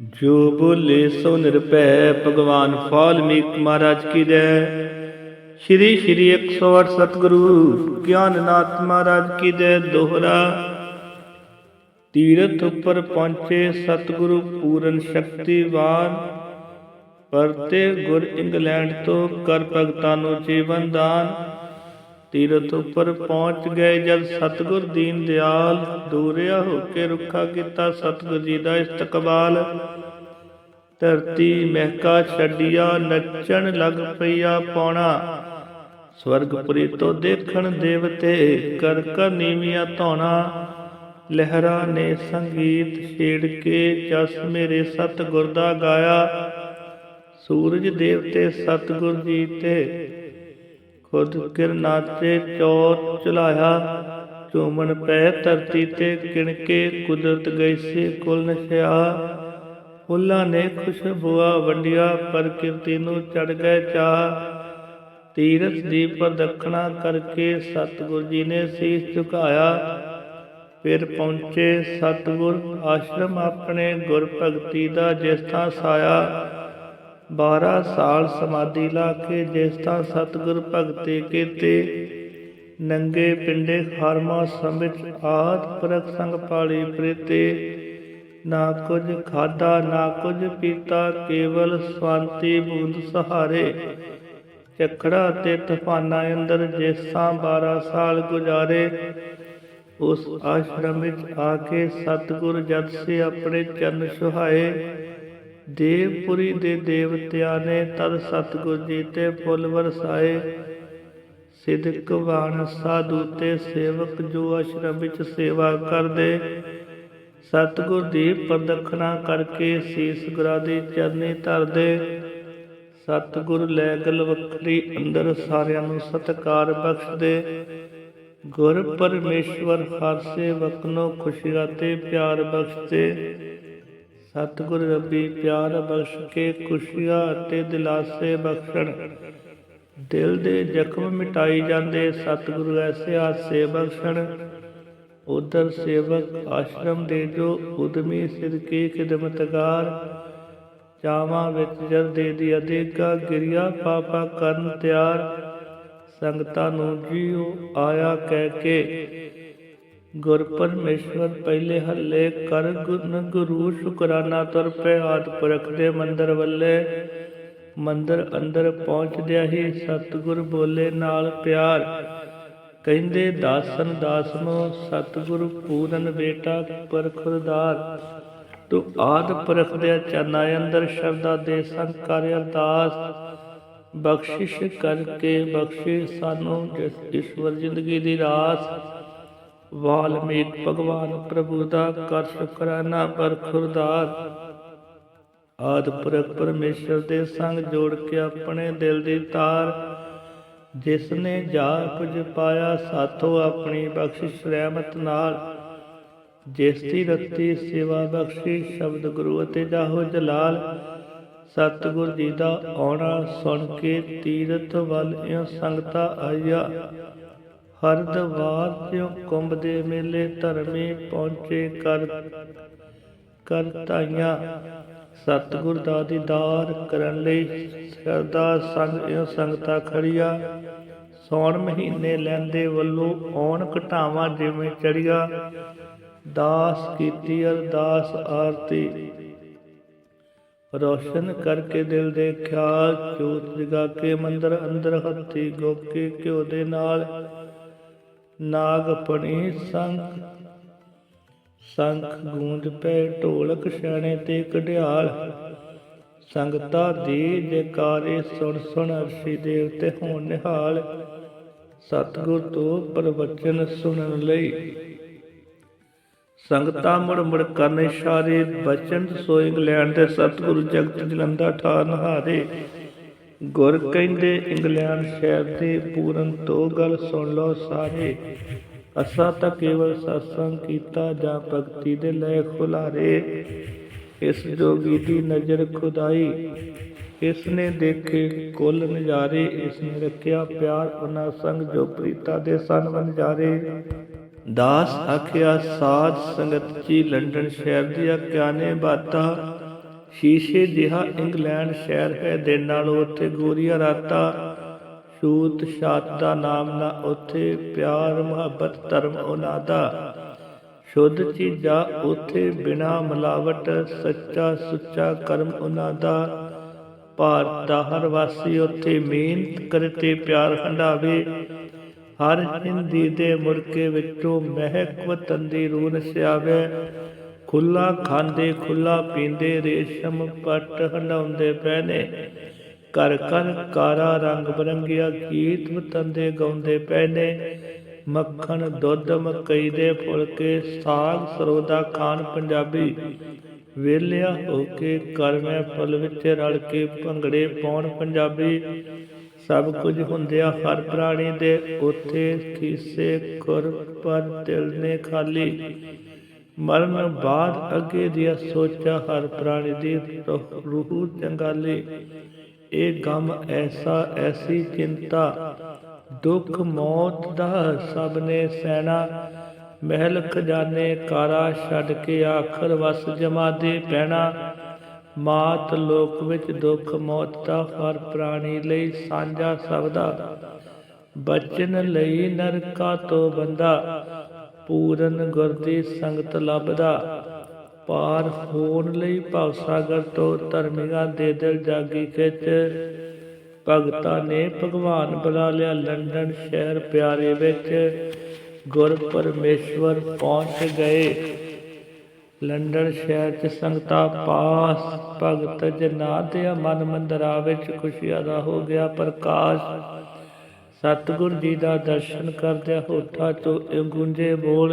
ਜੋ ਬੋਲੇ ਸੋ ਨਿਰਭੈ, ਭਗਵਾਨ ਵਾਲਮੀਕ ਮਹਾਰਾਜ ਕੀ ਜੈ। ਸ਼੍ਰੀ ਸ਼੍ਰੀ 108 ਸਤਿਗੁਰੂ ਗਿਆਨਨਾਥ ਮਹਾਰਾਜ ਕੀ ਜੈ ਦੋਹਰਾ। ਤੀਰਥ ਉੱਪਰ ਪਹੁੰਚੇ ਸਤਿਗੁਰੂ ਪੂਰਨ ਸ਼ਕਤੀਵਾਨ। ਪਰਤੇ ਗੁਰ ਇੰਗਲੈਂਡ ਤੋਂ ਕਰ ਭਗਤਾਂ ਨੂੰ ਜੀਵਨ ਦਾਨ। ਤੀਰਥ ਉੱਪਰ ਪਹੁੰਚ ਗਏ ਜਦ ਸਤਿਗੁਰ ਦੀਨ ਦਿਆਲ ਦੂਰਿਆ ਹੋ ਕੇ ਰੁੱਖਾ ਕੀਤਾ ਸਤਿਗੁਰ ਜੀ ਦਾ ਇਸਤਕਬਾਲ ਧਰਤੀ ਮਹਿਕਾ ਛੱਡਿਆ, ਨੱਚਣ ਲੱਗ ਪਈਆ ਪੌਣਾ। ਸਵਰਗਪੁਰੀ ਤੋਂ ਦੇਖਣ ਦੇਵਤੇ ਕਰ ਕਰ ਨੀਵੀਆਂ ਧੌਣਾ। ਲਹਿਰਾ ਨੇ ਸੰਗੀਤ ਛੇੜ ਕੇ ਜਸ ਮੇਰੇ ਸਤਿਗੁਰ ਦਾ ਗਾਇਆ। ਸੂਰਜ ਦੇਵਤੇ ਸਤਿਗੁਰ ਜੀ ਤੇ ਖੁਦ ਕਿਰਨਾਂ ਚੋਰ ਚਲਾਇਆ। ਚੂਮਣ ਪੈ ਧਰਤੀ ਤੇ ਕਿਣ ਕੁਦਰਤ ਗਈ ਸੀ ਕੁਲ ਨਸ਼ਿਆ। ਫੁੱਲਾਂ ਨੇ ਖੁਸ਼ਬੂਆ ਵੰਡਿਆ ਪ੍ਰਕਿਰਤੀ ਨੂੰ ਚੜ ਗਏ ਚਾ ਤੀਰਥ ਦੀ ਪ੍ਰਦਖਣਾ ਕਰਕੇ ਸਤਿਗੁਰ ਜੀ ਨੇ ਸੀਸ ਝੁਕਾਇਆ। ਫਿਰ ਪਹੁੰਚੇ ਸਤਿਗੁਰ ਆਸ਼ਰਮ ਆਪਣੇ ਗੁਰ ਭਗਤੀ ਦਾ ਜਿਸ ਥਾਂ ਸਾਇਆ। 12 ਸਾਲ ਸਮਾਧੀ ਲਾ ਕੇ ਜਿਸ ਤਾਂ ਸਤਿਗੁਰ ਭਗਤੀ ਕੀਤੇ। ਨੰਗੇ ਪਿੰਡੇ ਖਾਰਮਾ ਸਮਿਤ ਆਦ ਪ੍ਰਖ ਸੰਗ ਪਾਲੀ ਪ੍ਰੀਤੇ। ਨਾ ਕੁਝ ਖਾਦਾ ਨਾ ਕੁਝ ਪੀਤਾ, ਕੇਵਲ ਸ਼ਾਂਤੀ ਬੂੰਦ ਸਹਾਰੇ। ਚਖੜਾ ਤੇ ਤੂਫਾਨਾਂ ਅੰਦਰ ਜਿਸ ਤਾਂ 12 ਸਾਲ ਗੁਜ਼ਾਰੇ। ਉਸ ਆਸ਼ਰਮ ਵਿੱਚ ਆ ਕੇ ਸਤਿਗੁਰ ਜਦ ਸੇ ਆਪਣੇ ਚਰਨ ਸੁਹਾਏ। ਦੇਵਪੁਰੀ ਦੇ ਦੇਵਤਿਆਂ ਨੇ ਤਦ ਸਤਿਗੁਰ ਜੀ ਤੇ ਫੁੱਲ ਵਰਸਾਏ। ਸਿਦਕ ਬਾਣ ਸਾਧੂ ਤੇ ਸੇਵਕ ਜੋ ਆਸ਼ਰਮ ਵਿੱਚ ਸੇਵਾ ਕਰਦੇ। ਸਤਿਗੁਰ ਦੀ ਪ੍ਰਦਖਣਾ ਕਰਕੇ ਸੀਸ ਗੁਰਾਂ ਦੀ ਚਰਨੀ ਧਰਦੇ। ਸਤਿਗੁਰ ਲੈ ਗਲ ਵੱਖਰੀ ਅੰਦਰ ਸਾਰਿਆਂ ਨੂੰ ਸਤਕਾਰ ਬਖਸ਼ਦੇ। ਗੁਰ ਪਰਮੇਸ਼ਵਰ ਹਰ ਸੇਵਕ ਨੂੰ ਖੁਸ਼ੀਆਂ ਤੇ ਪਿਆਰ ਬਖਸ਼ਦੇ। ਸਤਿਗੁਰ ਰੱਬੀ ਪਿਆਰ ਬਖਸ਼ ਕੇ ਖੁਸ਼ੀਆਂ ਅਤੇ ਦਿਲਾਸੇ ਬਖਸ਼ਣ। ਦਿਲ ਦੇ ਜ਼ਖਮ ਮਿਟਾਈ ਜਾਂਦੇ ਸਤਿਗੁਰੂ ਐਸੇ ਆਸੇ ਬਖਸ਼ਣ। ਉਧਰ ਸੇਵਕ ਆਸ਼ਰਮ ਦੇ ਜੋ ਉਦਮੀ ਸਿਰਕੀ ਖਿਦਮਤਗਾਰ। ਚਾਵਾਂ ਵਿੱਚ ਜਰਦੇ ਦੀ ਅਦੇਗਾ ਗਿਰਿਆ ਪਾਪਾ ਕਰਨ ਤਿਆਰ। ਸੰਗਤਾਂ ਨੂੰ ਜੀਉ ਆਇਆ ਕਹਿ ਕੇ ਗੁਰ ਪਰਮੇਸ਼ਵਰ ਪਹਿਲੇ ਹੱਲੇ ਕਰ ਗੁਣ ਗੁਰੂ, ਸ਼ੁਕਰਾਨਾ ਤੁਰ ਪਏ ਆਦ ਪੁਰਖ ਦੇ ਮੰਦਰ ਵੱਲੇ। ਮੰਦਰ ਅੰਦਰ ਪਹੁੰਚਦਿਆਂ ਹੀ ਸਤਿਗੁਰ ਬੋਲੇ ਨਾਲ ਪਿਆਰ। ਕਹਿੰਦੇ, ਦਾਸਨ ਦਾਸ ਸਤਿਗੁਰ ਪੂਰਨ ਬੇਟਾ ਪਰਖੁਰਦਾਰ ਤੂੰ ਆਦ ਪੁਰਖ ਦੇ ਅੰਦਰ ਸ਼ਰਦਾ ਦੇ ਸੰਕਾਰ ਅਰਦਾਸ। ਬਖਸ਼ਿਸ਼ ਕਰਕੇ ਬਖਸ਼ੇ ਸਾਨੂੰ ਜਿਸ ਈਸ਼ਵਰ ਜ਼ਿੰਦਗੀ ਦੀ ਰਾਸ। ਵਾਲਮੀਕ ਭਗਵਾਨ ਪ੍ਰਭੂ ਦਾ ਕਰ ਸ਼ੁਕਰਾਨਾ ਪਰਖੁਰਦਾਰ ਆਦ ਪੁਰਖ ਪਰਮੇਸ਼ਰ ਦੇ ਸੰਗ ਜੋੜ ਕੇ ਆਪਣੇ ਦਿਲ ਦੀ ਤਾਰ ਜਿਸ ਨੇ ਜਾ ਕੁਝ ਪਾਇਆ, ਸਾਥੋਂ ਆਪਣੀ ਬਖਸ਼ਿਸ਼ ਰਹਿਮਤ ਨਾਲ। ਜਿਸ ਦੀ ਰਤੀ ਸੇਵਾ ਬਖਸ਼ੀ, ਸ਼ਬਦ ਗੁਰੂ ਅਤੇ ਜਾਹੋ ਜਲਾਲ। ਸਤਿਗੁਰ ਜੀ ਦਾ ਆਉਣਾ ਸੁਣ ਕੇ ਤੀਰਥ ਵੱਲ ਇਹ ਸੰਗਤਾ ਆਇਆ ਹਰਦਵਾਰ ਜਿਉ ਕੁੰਭ ਦੇ ਮੇਲੇ ਧਰਮੇ ਪਹੁੰਚੇ ਕਰ ਕਰ ਸਤਿਗੁਰ ਦਾ ਦੀਦਾਰ ਕਰਨ ਲਈ ਸਰਦਾ ਸੰਗ ਇਹ ਸੰਗਤਾ ਖੜੀਆ ਸੌਣ ਮਹੀਨੇ ਲੈਂਦੇ ਵੱਲੋਂ ਔਣ ਘਟਾਵਾਂ ਜਿਵੇਂ ਚੜੀਆ ਦਾਸ ਕੀਤੀ ਅਰਦਾਸ ਆਰਤੀ। ਰੋਸ਼ਨ ਕਰਕੇ ਦਿਲ ਦੇ ਖਿਆਲ ਚੋਤ ਜਗਾ ਕੇ ਮੰਦਰ ਅੰਦਰ ਹੱਥੀ ਗੋਕੇ ਘਿਓ ਦੇ ਨਾਲ। ਨਾਗ ਪਣੀ ਸੰਖ। ਸੰਖ ਗੂੰਜ ਪੈ ਢੋਲਕ ਛਾਣੇ ਤੇ ਕਢਿਆਲ ਸੰਗਤਾ ਦੀ ਜੈਕਾਰੇ ਸੁਣ ਸੁਣ ਅਰਸ਼ੀ ਦੇਵਤੇ ਹੋਣ ਨਿਹਾਲ। ਸਤਿਗੁਰ ਤੋਂ ਪ੍ਰਵਚਨ ਸੁਣਨ ਲਈ। ਸੰਗਤਾਂ ਮੁੜ ਮੁੜ ਕਰਨ ਇਸ਼ਾਰੇ, ਬਚਨ ਸੋ ਇੰਗਲੈਂਡ ਦੇ ਸਤਿਗੁਰੂ ਜਗਤ ਜਲੰਧਰ ਠਾਰ ਨਹਾਰੇ। ਗੁਰ ਕਹਿੰਦੇ, ਇੰਗਲੈਂਡ ਸ਼ਹਿਰ ਦੇ ਪੂਰਨ ਤੋਂ ਗੱਲ ਸੁਣ ਲਓ ਸਾਰੇ। ਅਸਾਂ ਤਾਂ ਕੇਵਲ ਸਤਸੰਗ ਕੀਤਾ ਜਾਂ ਭਗਤੀ ਦੇ ਲੈ ਖੁਲਾਰੇ ਇਸ ਜੋਗੀ ਦੀ ਨਜ਼ਰ ਖੁਦਾਈ। ਇਸ ਨੇ ਦੇਖੇ ਕੁੱਲ ਨਜ਼ਾਰੇ, ਇਸ ਨੇ ਰੱਖਿਆ ਪਿਆਰ ਉਹਨਾਂ ਸੰਗ ਜੋ ਪ੍ਰੀਤਾ ਦੇ ਸਨ ਵਨਜਾਰੇ ਦਾਸ ਆਖਿਆ, ਸਾਧ ਸੰਗਤ ਜੀ ਲੰਡਨ ਸ਼ਹਿਰ ਦੀਆਂ ਕਿਆਨੇ ਬਾਤਾਂ। ਸ਼ੀਸ਼ੇ ਜਿਹਾ ਇੰਗਲੈਂਡ ਸ਼ਹਿਰ ਹੈ ਦਿਨ ਨਾਲੋਂ ਉੱਥੇ ਗੋਰੀਆਂ ਰਾਤਾਂ, ਛੂਤ ਛਾਤ ਦਾ ਨਾਮ ਨਾ ਉੱਥੇ, ਪਿਆਰ, ਮੁਹੱਬਤ, ਧਰਮ ਉਹਨਾਂ ਦਾ। ਸ਼ੁੱਧ ਚੀਜ਼ਾਂ ਉੱਥੇ ਬਿਨਾ ਮਿਲਾਵਟ, ਸੱਚਾ ਸੁੱਚਾ ਕਰਮ ਉਹਨਾਂ ਦਾ। ਭਾਰਤ ਦਾ ਹਰ ਵਾਸੀ ਉੱਥੇ ਮਿਹਨਤ ਕਰਤੇ ਪਿਆਰ ਹੰਡਾਵੇ। ਹਰ ਹਿੰਦੀ ਦੇ ਮੁਰਕੇ ਵਿੱਚੋਂ ਮਹਿਕ ਵਤਨ ਦੀ ਰੂਹ ਨਸਿਆਵੇ। ਖੁੱਲਾ ਖਾਂਦੇ, ਖੁੱਲਾ ਪੀਂਦੇ, ਰੇਸ਼ਮ ਪੱਟ ਹੰਡਾਉਂਦੇ ਪਏ ਨੇ ਘਰ ਘਰ ਕਾਰਾ ਰੰਗ ਬਰੰਗਿਆ ਗੀਤ ਵਤਨ ਗਾਉਂਦੇ ਪਏ ਮੱਖਣ ਦੁੱਧ ਮਕਈ ਦੇ ਫੁਲਕੇ ਸਾਗ ਸਰੋਦਾ ਖਾਣ ਪੰਜਾਬੀ। ਵੇਲਿਆ ਹੋ ਕੇ ਕਰਮੈ ਫਲ ਵਿੱਚ ਰਲ ਕੇ ਭੰਗੜੇ ਪਾਉਣ ਪੰਜਾਬੀ। ਸਭ ਕੁਝ ਹੁੰਦਿਆ ਹਰ ਪ੍ਰਾਣੀ ਦੇ ਉੱਥੇ ਖੀਸੇ ਖੁਰ ਪਰ ਦਿਲ ਨੇ ਖਾਲੀ। ਮਰਨ ਬਾਅਦ ਅੱਗੇ ਦੀਆਂ ਸੋਚਾਂ ਹਰ ਪ੍ਰਾਣੀ ਦੀ ਰੂਹ- ਰੂਹ ਇਹ ਗਮ ਐਸਾ, ਐਸੀ ਚਿੰਤਾ, ਦੁੱਖ ਮੌਤ ਦਾ ਸਭ ਨੇ ਸਹਿਣਾ। ਮਹਿਲ ਖਜ਼ਾਨੇ ਕਾਰਾ ਛੱਡ ਕੇ ਆਖਰ ਵਸ ਜਮਾ ਦੇ ਪੈਣਾ। ਮਾਤ ਲੋਕ ਵਿੱਚ ਦੁੱਖ ਮੌਤ ਦਾ ਹਰ ਪ੍ਰਾਣੀ ਲਈ ਸਾਂਝਾ ਸਭ ਦਾ ਬਚਨ ਲਈ ਨਰਕਾ ਤੋਂ ਬੰਦਾ। ਪੂਰਨ ਗੁਰ ਦੀ ਸੰਗਤ ਲੱਭਦਾ। ਪਾਰ ਹੋਣ ਲਈ ਭਵ ਸਾਗਰ ਤੋਂ ਧਰਮੀਆਂ ਦੇ ਦਿਲ ਜਾਗੀ ਖਿੱਚ। ਭਗਤਾਂ ਨੇ ਭਗਵਾਨ ਬੁਲਾ ਲਿਆ ਲੰਡਨ ਸ਼ਹਿਰ ਪਿਆਰੇ ਵਿੱਚ। ਗੁਰ ਪਰਮੇਸ਼ਵਰ ਪਹੁੰਚ ਗਏ। ਲੰਡਨ ਸ਼ਹਿਰ ਚ ਸੰਗਤਾਂ ਪਾਸ। ਭਗਤ ਜਨਾ ਦੇ ਮਨ ਮੰਦਰਾ ਵਿੱਚ ਖੁਸ਼ੀਆਂ ਦਾ ਹੋ ਗਿਆ ਪ੍ਰਕਾਸ਼। ਸਤਿਗੁਰ ਜੀ ਦਾ ਦਰਸ਼ਨ ਕਰਦਿਆਂ ਹੋਠਾਂ ਤੋਂ ਇਹ ਗੂੰਜੇ ਬੋਲ,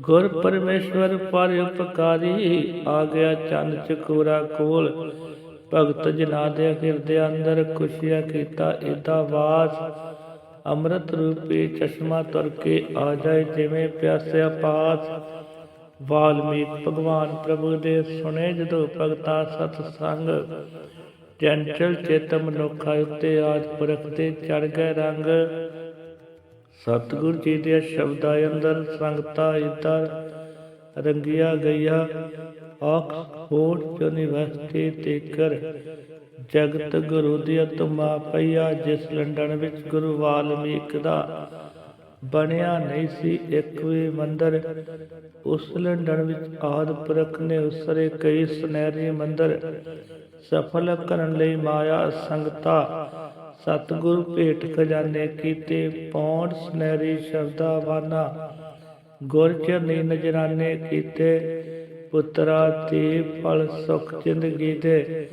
ਗੁਰ ਪਰਮੇਸ਼ਵਰ ਪਰ ਉਪਕਾਰੀ, ਆ ਗਿਆ ਚੰਨ ਚਕੋਰਾ ਕੋਲ। ਭਗਤ ਜਨਾ ਦੇ ਹਿਰਦੇ ਅੰਦਰ ਖੁਸ਼ੀਆਂ ਕੀਤਾ ਏਦਾ ਵਾਸ। ਅੰਮ੍ਰਿਤ ਰੂਪੀ ਚਸ਼ਮਾ ਤੁਰ ਕੇ ਆ ਜਾਏ ਜਿਵੇਂ ਪਿਆਸਿਆ ਪਾਸ। ਵਾਲਮੀਕ ਭਗਵਾਨ ਪ੍ਰਭੂ ਦੇ ਸੁਣੇ ਜਦੋਂ ਭਗਤਾ ਸਤ ਸੰਗ ਚੰਚਲ ਚੇਤ ਮਨੁੱਖਾ ਉੱਤੇ ਆਜ ਪੁਰਖ ਤੇ ਚੜ ਗਏ ਰੰਗ। ਸਤਿਗੁਰ ਜੀ ਦੇ ਸ਼ਬਦਾਂ ਅੰਦਰ ਸੰਗਤਾ ਇਦਰ ਰੰਗਿਆ ਗਈਆ। ਆਕਸਫੋਰਡ ਯੂਨੀਵਰਸਿਟੀ ਤੇ ਜਗਤ ਗੁਰੂ ਦੀ ਅਤਮਾ ਪਈਆ ਜਿਸ ਲੰਡਨ ਵਿੱਚ ਗੁਰੂ ਵਾਲਮੀਕ ਦਾ ਬਣਿਆ ਨਹੀਂ ਸੀ, ਇੱਕ ਵੀ ਮੰਦਰ। ਉਸ ਲੰਡਨ ਵਿੱਚ ਆਦਿ ਪੁਰਖ ਨੇ ਉਸਰੇ ਕਈ ਸੁਨਹਿਰੀ ਮੰਦਰ। ਸਫਲ ਕਰਨ ਲਈ ਮਾਇਆ ਸੰਗਤਾ, ਸਤਿਗੁਰ ਭੇਟ ਖਜ਼ਾਨੇ ਕੀਤੇ, ਪੌਂਡ ਸੁਨਹਿਰੀ ਸ਼ਬਦਾ ਵਾਨਾ ਗੁਰ ਚਰਨੀ ਨਜਰਾਨੇ ਕੀਤੇ, ਪੁੱਤਰਾ ਤੇ ਫਲ ਸੁਖ ਜ਼ਿੰਦਗੀ ਦੇ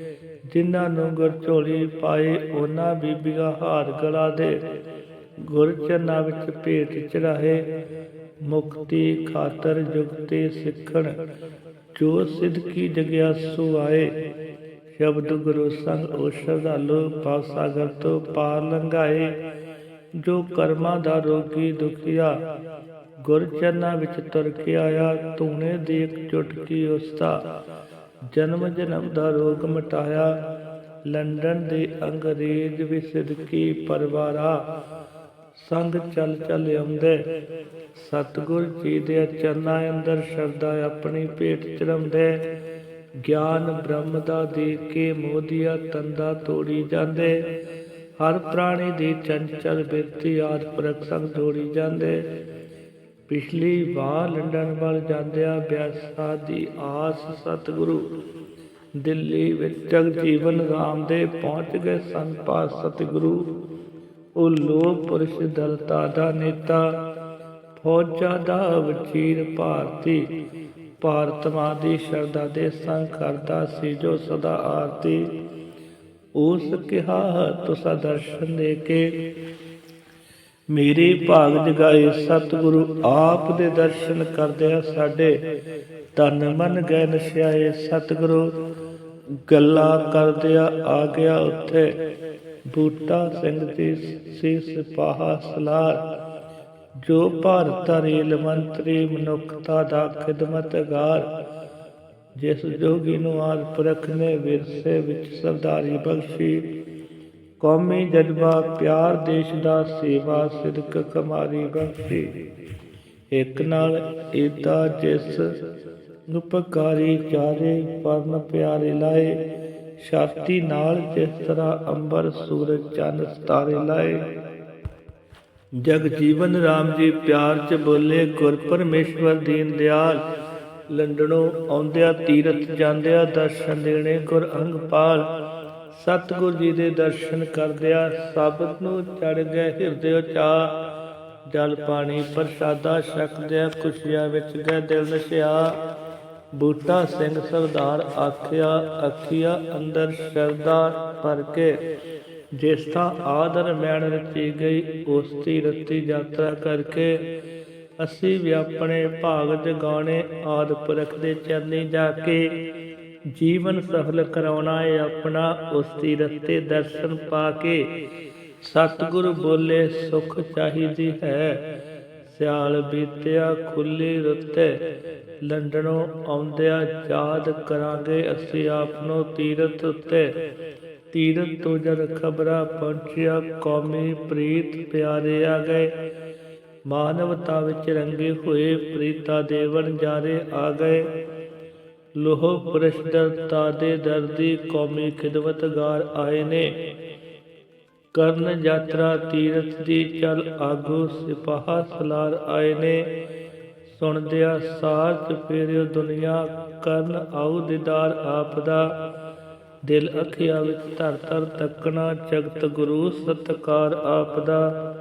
ਜਿਨ੍ਹਾਂ ਨੂੰ ਗੁਰ ਝੋਲੀ ਪਾਏ, ਉਹਨਾਂ ਬੀਬੀਆਂ ਹਾਰ ਗਲਾ ਦੇ, ਗੁਰ ਚਰਨਾਂ ਵਿੱਚ ਭੇਟ ਚੜਾਏ ਮੁਕਤੀ ਖਾਤਰ ਜੁਗਤੇ ਸਿੱਖਣ, ਜੋ ਸਿੱਧਕੀ ਜਗਿਆਸੂ ਆਏ ਸ਼ਬਦ ਗੁਰੂ ਸੰਗ ਉਹ ਸ਼ਰਧਾਲੂ ਪਾਸ ਸਾਗਰ ਤੋਂ ਪਾਰ ਲੰਘਾਏ, ਜੋ ਕਰਮਾਂ ਦਾ ਰੋਗੀ ਦੁਖੀਆ, ਗੁਰ ਚਰਨਾਂ ਵਿੱਚ ਤੁਰ ਕੇ ਆਇਆ ਤੂਨੇ ਦੀ ਇੱਕ ਚੁਟਕੀ ਉਸਤਾ ਜਨਮ ਜਨਮ ਦਾ ਰੋਗ ਮਟਾਇਆ, ਲੰਡਨ ਦੇ ਅੰਗਰੇਜ਼ ਵੀ ਸਿਦਕੀ ਪਰਵਾਰਾ। ਸੰਗ ਚੱਲ ਚੱਲ ਆਉਂਦੇ, ਸਤਿਗੁਰ ਜੀ ਦੇ ਚਰਨਾਂ ਅੰਦਰ ਸ਼ਰਧਾ ਆਪਣੀ ਭੇਟ ਚੜਾਉਂਦੇ ਗਿਆਨ ਬ੍ਰਹਮ ਦਾ ਦੇ ਕੇ ਮੋਦੀਆ ਤੰਦਾ ਤੋੜੀ ਜਾਂਦੇ। ਹਰ ਪ੍ਰਾਣੀ ਦੀ ਚੰਚਲ ਬਿਰਤੀ ਆਦ ਪ੍ਰਕ ਸੰਗ ਜੋੜੀ ਜਾਂਦੇ। ਪਿਛਲੀ ਵਾਰ ਲੰਡਨ ਵੱਲ ਜਾਂਦਿਆਂ ਬਿਆਸਾ ਦੀ ਆਸ ਸਤਿਗੁਰੂ। ਦਿੱਲੀ ਵਿੱਚ ਜਗਜੀਵਨ ਰਾਮ ਦੇ ਪਹੁੰਚ ਗਏ ਸੰਤ ਪਾਸ ਸਤਿਗੁਰੂ। ਉਹ ਲੋਕ ਪੁਰਸ਼ ਦਲਤਾ ਦਾ ਨੇਤਾ। ਫੌਜਾਂ ਦਾ ਵਜ਼ੀਰ ਭਾਰਤੀ। ਭਾਰਤ ਦੀ ਸ਼ਰਧਾ ਦੇ ਸੰਗ ਕਰਦਾ ਸੀ, ਜੋ ਸਦਾ ਆਰਤੀ। ਉਸ ਕਿਹਾ, ਤੁਸਾਂ ਦਰਸ਼ਨ ਦੇ ਕੇ ਮੇਰੇ ਭਾਗ ਜਗਾਏ। ਸਤਿਗੁਰੂ ਆਪ ਦੇ ਦਰਸ਼ਨ ਕਰਦਿਆਂ ਸਾਡੇ। ਤਨ ਮਨ ਗਏ ਨਸ਼ਿਆਏ। ਸਤਿਗੁਰੂ ਗੱਲਾਂ ਕਰਦਿਆਂ ਆ ਗਿਆ ਉੱਥੇ। ਬੂਟਾ ਸਿੰਘ ਦੀ ਸੀ ਸਿਪਾਹਾ ਸਲਾਰ। ਜੋ ਭਾਰਤ ਦਾ ਰੇਲ ਮੰਤਰੀ, ਮਨੁੱਖਤਾ ਦਾ ਖਿਦਮਤਗਾਰ ਜਿਸ ਜੋਗੀ ਨੂੰ ਆਦ ਪੁਰਖ ਨੇ ਵਿਰਸੇ ਵਿੱਚ ਸਰਦਾਰੀ ਬਖਸ਼ੀ, ਕੌਮੀ ਜਜ਼ਬਾ ਪਿਆਰ ਦੇਸ਼ ਦਾ ਸੇਵਾ ਸਿਦਕ ਕਮਾਰੀ ਬਖਸ਼ੀ। ਇੱਕ ਨਾਲ ਏਤਾ ਜਿਸ ਉਪਕਾਰੀ ਚਾਰੇ ਪਰਨ ਪਿਆਰੇ ਲਾਏ ਛਾਤੀ ਨਾਲ ਜਿਸ ਤਰ੍ਹਾਂ ਅੰਬਰ, ਸੂਰਜ, ਚੰਨ, ਸਤਾਰੇ ਲਾਏ। ਜਗ ਜੀਵਨ ਰਾਮ ਜੀ ਪਿਆਰ ਚ ਬੋਲੇ ਗੁਰ ਪਰਮੇਸ਼ਵਰ ਦੀਨ ਦਿਆਲ। ਲੰਡਣੋਂ ਆਉਂਦਿਆਂ ਤੀਰਥ ਜਾਂਦਿਆਂ ਦਰਸ਼ਨ ਦੇਣੇ ਗੁਰ ਅੰਗਪਾਲ ਸਤਿਗੁਰ ਜੀ ਦੇ ਦਰਸ਼ਨ ਕਰਦਿਆਂ ਸਭ ਨੂੰ ਚੜ ਗਏ ਹਿਰਦੇ ਚਾ ਜਲ ਪਾਣੀ ਪ੍ਰਸ਼ਾਦਾ ਛਕਦਿਆਂ ਖੁਸ਼ੀਆਂ ਵਿੱਚ ਗਏ ਦਿਲ ਨਸ਼ਿਆ। ਬੂਟਾ ਸਿੰਘ ਸਰਦਾਰ ਆਖਿਆ, ਅੱਖੀਆ ਅੰਦਰ ਸ਼ਰਦਾ ਭਰ ਕੇ ਜਿਸ ਤਾਂ ਆਦਰ ਮੈਣ ਰਚੀ ਗਈ ਉਸ ਰਤੀ ਯਾਤਰਾ ਕਰਕੇ ਅਸੀਂ ਵੀ ਆਪਣੇ ਭਾਗ ਜਗਾਉਣੇ, ਆਦ ਪੁਰਖ ਦੇ ਚਰਨੀ ਜਾ ਕੇ ਜੀਵਨ ਸਫਲ ਕਰਾਉਣਾ ਹੈ ਆਪਣਾ ਉਸ ਰਤੇ ਦਰਸ਼ਨ ਪਾ ਕੇ ਸਤਿਗੁਰ ਬੋਲੇ, ਸੁਖ ਚਾਹੀਦੀ ਹੈ। ਸਿਆਲ ਬੀਤਿਆ, ਖੁੱਲੀ ਰੁੱਤੇ ਲੰਡਨੋਂ ਆਉਂਦਿਆਂ ਯਾਦ ਕਰਾਂਗੇ, ਅਸੀਂ ਆਪ ਨੂੰ ਤੀਰਥ ਉੱਤੇ ਤੀਰਥ ਤੋਂ ਜਦ ਖਬਰਾਂ ਪਹੁੰਚਿਆ, ਕੌਮੀ ਪ੍ਰੀਤ ਪਿਆਰੇ ਆ ਗਏ। ਮਾਨਵਤਾ ਵਿੱਚ ਰੰਗੇ ਹੋਏ ਪ੍ਰੀਤਾ ਦੇਵਨ ਜਾਰੇ ਆ ਗਏ। ਲੋਹ ਪੁਰਸ਼ ਦੇ ਦਰਦੀ, ਕੌਮੀ ਖਿਦਮਤਗਾਰ ਆਏ ਨੇ। ਕਰਨ ਯਾਤਰਾ ਤੀਰਥ ਦੀ ਚਲ ਆਗੂ ਸਿਪਾਹਾ ਸਲਾਰ ਆਏ ਨੇ। ਸੁਣਦਿਆ ਸਾਰ ਫੇਰਿਓ ਦੁਨੀਆ, ਕਰਨ ਆਉ ਦੀਦਾਰ ਆਪ ਦਾ। ਦਿਲ ਅਖਿਆ ਵਿੱਚ ਧਰ ਧਰ ਤੱਕਣਾ ਜਗਤ ਗੁਰੂ, ਸਤਕਾਰ ਆਪ ਦਾ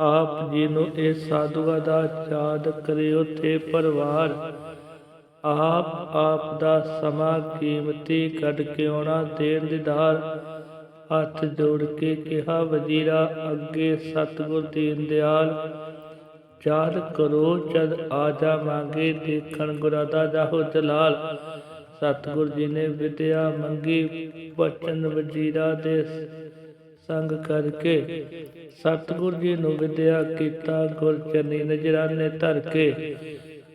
ਆਪ ਜੀ ਨੂੰ ਇਹ ਸਾਧੂਆਂ ਦਾ ਯਾਦ ਕਰਿਓ ਤੇ ਪਰਵਾਰ। ਆਪ ਆਪ ਦਾ ਸਮਾਂ ਕੀਮਤੀ ਕੱਢ ਕੇ ਆਉਣਾ, ਦੇਣ ਦੀਦਾਰ ਹੱਥ ਜੋੜ ਕੇ ਕਿਹਾ, ਵਜ਼ੀਰਾ, ਅੱਗੇ ਸਤਿਗੁਰ ਦੀਨ ਦਿਆਲ। ਯਾਦ ਕਰੋ, ਜਦ ਆ ਜਾਵਾਂਗੇ, ਦੇਖਣ ਗੁਰਾਂ ਦਾ ਜਾਹੋ ਜਲਾਲ। ਸਤਿਗੁਰ ਜੀ ਨੇ ਵਿਦਿਆ ਮੰਗੀ, ਬਚਨ ਵਜ਼ੀਰਾ ਦੇ ਸੰਗ ਕਰਕੇ ਸਤਿਗੁਰ ਜੀ ਨੂੰ ਵਿਦਿਆ ਕੀਤਾ, ਗੁਰ ਨਜਰਾਨੇ ਧਰ ਕੇ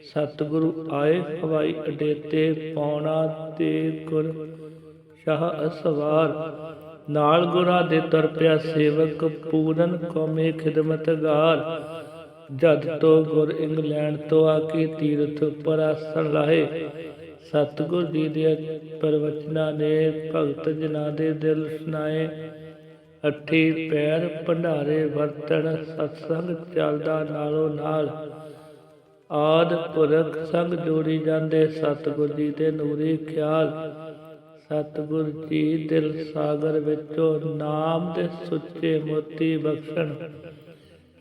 ਸਤਿਗੁਰੂ ਆਏ, ਹਵਾਈ ਅੱਡੇ ਤੇ ਪੌਣਾ ਤੇ ਗੁਰ ਸ਼ਾਹ ਅਸਵਾਰ। ਨਾਲ ਗੁਰਾਂ ਦੇ ਤੁਰ ਪਿਆ ਸੇਵਕ, ਪੂਰਨ ਕੌਮੀ ਖਿਦਮਤਗਾਰ। ਜਦ ਤੋਂ ਗੁਰ ਇੰਗਲੈਂਡ ਤੋਂ ਆ ਕੇ ਤੀਰਥ ਪਰ ਆਸਣ ਲਾਏ ਸਤਿਗੁਰ ਜੀ ਦੇ ਪ੍ਰਵਚਨਾਂ ਨੇ ਭਗਤ ਜਨਾਂ ਦੇ ਦਿਲ ਸੁਨਾਏ ਅੱਠੀ ਪੈਰ ਭੰਡਾਰੇ ਵਰਤਣ, ਸਤਸੰਗ ਚੱਲਦਾ ਨਾਲੋਂ ਨਾਲ। ਆਦ ਪੁਰਖ ਸੰਗ ਜੋੜੀ ਜਾਂਦੇ, ਸਤਿਗੁਰ ਜੀ ਦੇ ਨੂਰੀ ਖਿਆਲ। ਸਤਿਗੁਰ ਜੀ ਦਿਲ ਸਾਗਰ ਵਿੱਚੋਂ ਨਾਮ ਦੇ ਸੁੱਚੇ ਮੋਤੀ ਬਖਸ਼ਣ।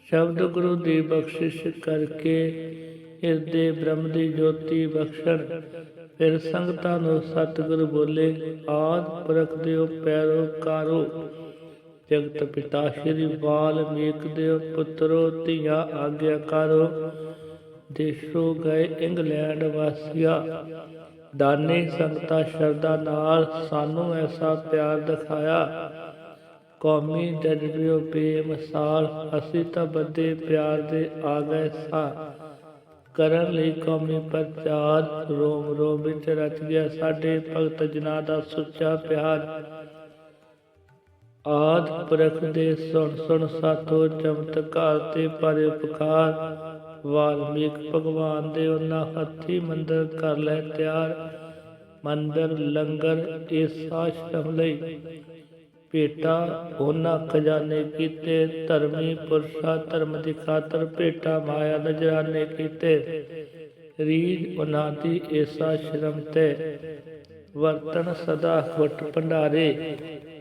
ਸ਼ਬਦ ਗੁਰੂ ਦੀ ਬਖਸ਼ਿਸ਼ ਕਰਕੇ ਹਿਰਦੇ ਬ੍ਰਹਮ ਦੀ ਜੋਤੀ ਬਖਸ਼ਣ। ਫਿਰ ਸੰਗਤਾਂ ਨੂੰ ਸਤਿਗੁਰ ਬੋਲੇ, ਆਦ ਪੁਰਖ ਦਿਓ ਪੈਰੋਕਾਰੋ ਜਗਤ ਪਿਤਾ ਸ਼੍ਰੀ ਵਾਲਮੀਕ ਦਿਓ, ਪੁੱਤਰੋ ਧੀਆ ਆਗਿਆਕਾਰੋ ਦੇਸ਼ੋ ਗਏ ਇੰਗਲੈਂਡ ਵਾਸੀਆ। ਦਾਨੇ ਸੰਗਤਾ ਸ਼ਰਦਾ ਨਾਲ ਸਾਨੂੰ ਐਸਾ ਪਿਆਰ ਦਿਖਾਇਆ। ਕੌਮੀ ਜਜ਼ਬਿਓ ਬੇਮਿਸਾਲ, ਅਸੀਂ ਤਾਂ ਬੱਦੇ ਪਿਆਰ ਦੇ ਆ ਗਏ ਸਾਂ। ਕਰਨ ਲਈ ਕੌਮੀ ਪ੍ਰਚਾਰ ਰੋਮ ਰੋਮ ਵਿੱਚ ਰਚ ਗਿਆ। ਸਾਡੇ ਭਗਤ ਜਨਾਂ ਦਾ ਸੁੱਚਾ ਪਿਆਰ ਆਦ ਪੁਰਖ ਦੇ ਸੁਣ ਸੁਣ ਸਾਥੋ ਚਮਤਕਾਰ ਤੇ ਪਰ ਉਪਕਾਰ। ਵਾਲਮੀਕ ਭਗਵਾਨ ਦੇ ਉਹਨਾਂ ਹੱਥੀ ਮੰਦਰ ਕਰ ਲੈ ਤਿਆਰ। ਮੰਦਰ ਲੰਗਰ ਇਸ ਆਸ਼ਰਮ ਲਈ ਭੇਟਾ, ਉਹਨਾਂ ਖਜ਼ਾਨੇ ਕੀਤੇ, ਧਰਮੀ ਪੁਰਸ਼ਾ, ਧਰਮ ਦੀ ਖਾਤਰ ਭੇਟਾ ਮਾਇਆ ਨਜਰਾਨੇ ਕੀਤੇ। ਰੀਜ ਉਹਨਾਂ ਦੀ ਇਸ ਆਸ਼ਰਮ ਤੇ। ਵਰਤਨ ਸਦਾ ਖੁੱਟ ਭੰਡਾਰੇ।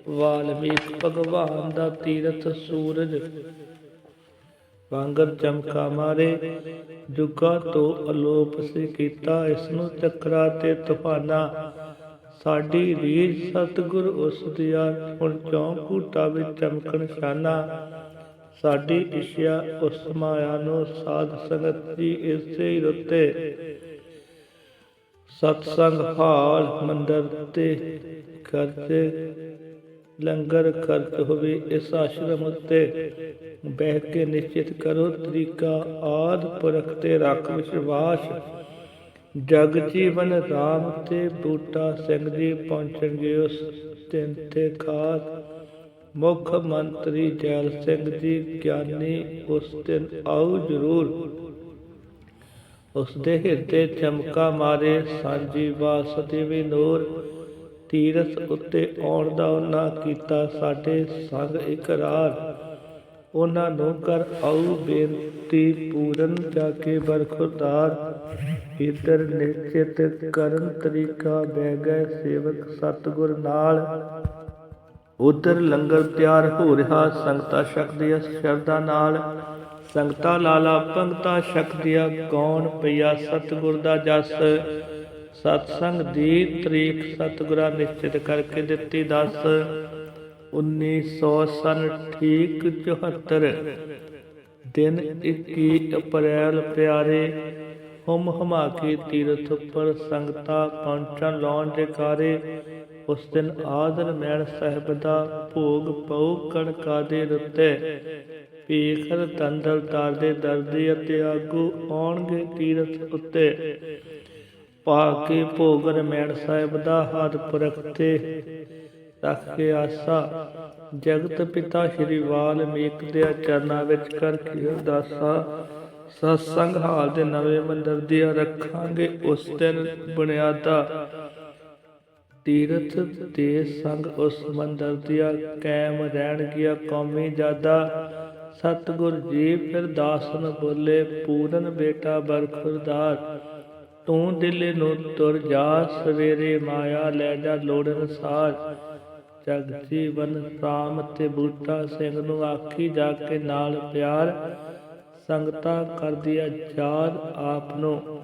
ਵਾਲਮੀਕ ਭਗਵਾਨ ਦਾ ਤੀਰਥ ਸੂਰਜ। ਵਾਂਗਰ ਚਮਕਾ ਮਾਰੇ। ਜੁਗਾ ਤੋਂ ਅਲੋਪ ਸੇ ਕੀਤਾ, ਇਸ ਨੂੰ ਚੱਕਰਾ ਤੇ ਤੂਫਾਨਾ। ਸਾਡੀ ਰੀਝ ਸਤਿਗੁਰ ਉਸ ਦਿਆ ਹੁਣ ਚੌਂ ਵਿੱਚ ਚਮਕਣ ਸ਼ਾਨਾ ਸਾਡੀ ਇਸ਼ਿਆ ਉਸ ਮਾਇਆ ਨੂੰ ਸਾਧ ਸੰਗਤ ਦੀ ਇਸੇ ਹੀ ਰੁੱਤੇ। ਸਤਸੰਗ ਹਾਲ ਮੰਦਰ ਤੇ ਖਰਚੇ, ਲੰਗਰ ਖਰਚ ਹੋਵੇ ਇਸ ਆਸ਼ਰਮ ਉੱਤੇ। ਬਹਿ ਕੇ ਨਿਸ਼ਚਿਤ ਕਰੋ ਤਰੀਕਾ ਆਦ ਪੁਰਖ ਤੇ ਰੱਖ ਵਿਸ਼ਵਾਸ। ਜਗ ਜੀਵਨ ਰਾਮ ਤੇ ਬੂਟਾ ਸਿੰਘ ਜੀ ਪਹੁੰਚਣਗੇ ਉਸ ਦਿਨ ਤੇ ਖਾਸ। ਮੁੱਖ ਮੰਤਰੀ ਜੈਲ ਸਿੰਘ ਜੀ ਗਿਆਨੀ ਉਸ ਦਿਨ ਆਉ ਜਰੂਰ। ਉਸ ਦੇ ਹਿਰਦੇ ਚਮਕਾ ਮਾਰੇ ਸਾਂਝੀ ਵੀ ਨੂਰ। ਤੀਰਥ ਉੱਤੇ ਆਉਣ ਦਾ ਉਹਨਾਂ ਕੀਤਾ ਸਾਡੇ ਸੰਗ ਇਕਰਾਰ। ਉਹਨਾਂ ਨੂੰ ਕਰ ਆਉ ਬੇਨਤੀ ਪੂਰਨ ਜਾ ਕੇ ਬਰਖੁਰਦਾਰ। ਇਧਰ ਨਿਸ਼ਚਿਤ ਕਰਨ ਤਰੀਕਾ ਬਹਿ ਸੇਵਕ ਸਤਗੁਰ ਨਾਲ। ਉਧਰ ਲੰਗਰ ਤਿਆਰ ਹੋ ਰਿਹਾ, ਸੰਗਤਾ ਸ਼ਕਤੀ ਸ਼ਰਧਾ ਨਾਲ। ਸੰਗਤਾ ਲਾਲਾ ਪੰਗਤਾ ਸ਼ਕਤੀਆ ਕੌਣ ਪਈਆ ਸਤਗੁਰ ਦਾ ਜਸ? ਸਤਸੰਗ ਦੀ ਤਰੀਕ ਸਤਗੁਰਾਂ ਨਿਸ਼ਚਿਤ ਕਰਕੇ ਦਿੱਤੀ ਦੱਸ। 1900 ਸਨ ਠੀਕ 74 ਦਿਨ 21 ਅਪ੍ਰੈਲ ਪਿਆਰੇ ਹਮ ਹਮਾ ਕੇ ਤੀਰਥ ਪਰ ਸੰਗਤਾ ਪਹੁੰਚਣ ਲਾਉਣ ਦੇ ਕਾਰੇ, ਉਸ ਦਿਨ ਆਦਰ ਮੈਣ ਸਾਹਿਬ ਦਾ ਭੋਗ ਪਉ ਕਣਕਾ ਦੇ ਰੁੱਤੇ। ਪੀਖਰ ਤੰਦਲ ਤਾਰ ਦੇ ਦਰਦੀ ਅਤੇ ਆਗੂ ਆਉਣਗੇ ਤੀਰਥ ਉੱਤੇ। ਪਾ ਕੇ ਭੋਗ ਰਮੈਣ ਸਾਹਿਬ ਦਾ ਹੱਥ ਪੁਰਖਤੇ ਰੱਖ ਕੇ ਆਸਾ। ਜਗਤ ਪਿਤਾ ਸ਼੍ਰੀ ਵਾਲਮੀਕ ਦੇ ਚਰਨਾਂ ਵਿੱਚ ਕਰਕੇ ਅਰਦਾਸਾ ਸਤਸੰਗ ਹਾਲ ਦੇ ਨਵੇਂ ਮੰਦਰ ਦੀ ਰੱਖਾਂਗੇ ਉਸ ਦਿਨ ਬੁਨਿਆਦਾ। ਤੀਰਥ ਦੇ ਸੰਗ ਉਸ ਮੰਦਰ ਦੀਆਂ ਕਾਇਮ ਰਹਿਣਗੀਆਂ ਕੌਮੀ ਜਾਦਾ। ਸਤਗੁਰ ਜੀ ਫਿਰ ਦਾਸ ਨੂੰ ਬੋਲੇ, ਪੂਰਨ ਬੇਟਾ ਬਰਖੁਰਦਾਰ, ਤੂੰ ਦਿਲ ਨੂੰ ਤੁਰ ਜਾ, ਸਵੇਰੇ ਮਾਇਆ ਲੈ ਜਾ ਲੋੜ ਅਨਸਾਰ ਜਗ ਜੀਵਨ ਰਾਮ ਤੇ ਬੂਟਾ ਸਿੰਘ ਨੂੰ ਆਖੀ ਜਾ ਕੇ ਨਾਲ ਪਿਆਰ ਸੰਗਤਾ ਕਰਦੀ ਯਾਦ ਆਪ ਨੂੰ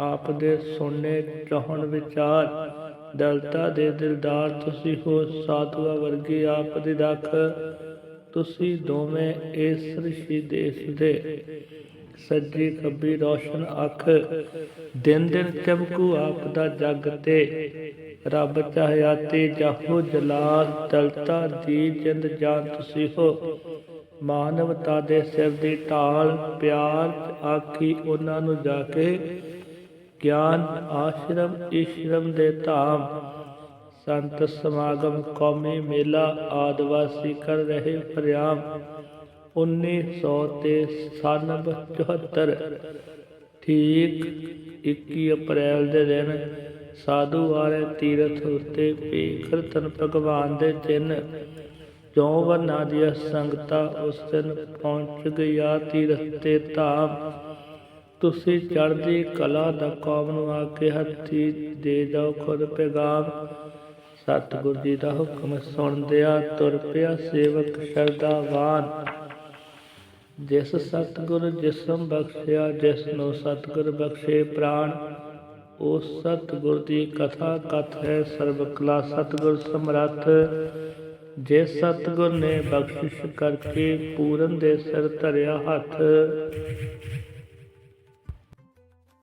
ਆਪ ਦੇ ਸੁਣਨੇ, ਚਾਹਣ ਵਿਚਾਰ। ਦਲਤਾ ਦੇ ਦਿਲਦਾਰ ਤੁਸੀਂ ਹੋ, ਸਾਧੂਆ ਵਰਗੇ ਆਪ ਦੀ ਰੱਖ ਤੁਸੀਂ ਦੋਵੇਂ ਇਸ ਰਿਸ਼ੀ ਦੇਸ਼ ਦੇ। ਸੱਜੀ ਖੱਬੀ ਰੋਸ਼ਨ ਅੱਖ। ਦਿਨ ਦਿਨ ਚਮਕੂ ਆਪ ਦਾ ਜਗ ਤੇ। ਰੱਬ ਚਾਹਿਆ ਤੇ ਜਾਹੋ ਜਲਾਲ। ਦਲਤਾ ਦੀ ਜਿੰਦ ਜਾਨ ਤੁਸੀਂ ਹੋ। ਮਾਨਵਤਾ ਦੇ ਸਿਰ ਦੀ ਢਾਲ ਪਿਆਰ ਆਖੀ ਉਹਨਾਂ ਨੂੰ ਜਾ ਕੇ, ਗਿਆਨ ਆਸ਼ਰਮ, ਈਸ਼ਰਮ ਦੇ ਧਾਮ, ਸੰਤ ਸਮਾਗਮ, ਕੌਮੀ ਮੇਲਾ, ਆਦਿਵਾਸੀ ਕਰ ਰਹੇ ਫਰਿਆਮ 1900 ਤੇ 74 ਠੀਕ 21 ਅਪ੍ਰੈਲ ਦੇ ਦਿਨ ਸਾਧੂ ਵਾਲੇ ਤੀਰਥ ਉੱਤੇ ਭੀਖਰਤਨ ਭਗਵਾਨ ਦੇ ਚਿੰਨ ਚੌਂ ਵਰਨਾ ਦੀ ਸੰਗਤਾ ਉਸ ਦਿਨ ਪਹੁੰਚ ਗਿਆ ਤੀਰਥ ਤੇ ਧਾਮ? ਤੁਸੀਂ ਚੜ੍ਹਦੀ ਕਲਾ ਦਾ ਕੌਮ ਨੂੰ ਆ ਕੇ ਹੱਥੀ ਦੇ ਜਾਓ ਖੁਦ ਪੈਗਾਮ। ਸਤਿਗੁਰ ਜੀ ਦਾ ਹੁਕਮ ਸੁਣਦਿਆ ਤੁਰ ਪਿਆ ਸੇਵਕ ਸ਼ਰਦਾਵਾਨ ਜਿਸ ਸਤਿਗੁਰ ਜਿਸਮ ਬਖਸ਼ਿਆ ਜਿਸ ਨੂੰ ਸਤਿਗੁਰ ਬਖਸ਼ੇ ਪ੍ਰਾਣ, ਉਸ ਸਤਿਗੁਰ ਦੀ ਕਥਾ ਕਥ ਹੈ ਸਰਬ ਕਲਾ ਸਤਿਗੁਰ ਸਮਰੱਥ। ਜਿਸ ਸਤਗੁਰ ਨੇ ਬਖਸ਼ਿਸ਼ ਕਰਕੇ ਪੂਰਨ ਦੇ ਸਿਰ ਧਰਿਆ ਹੱਥ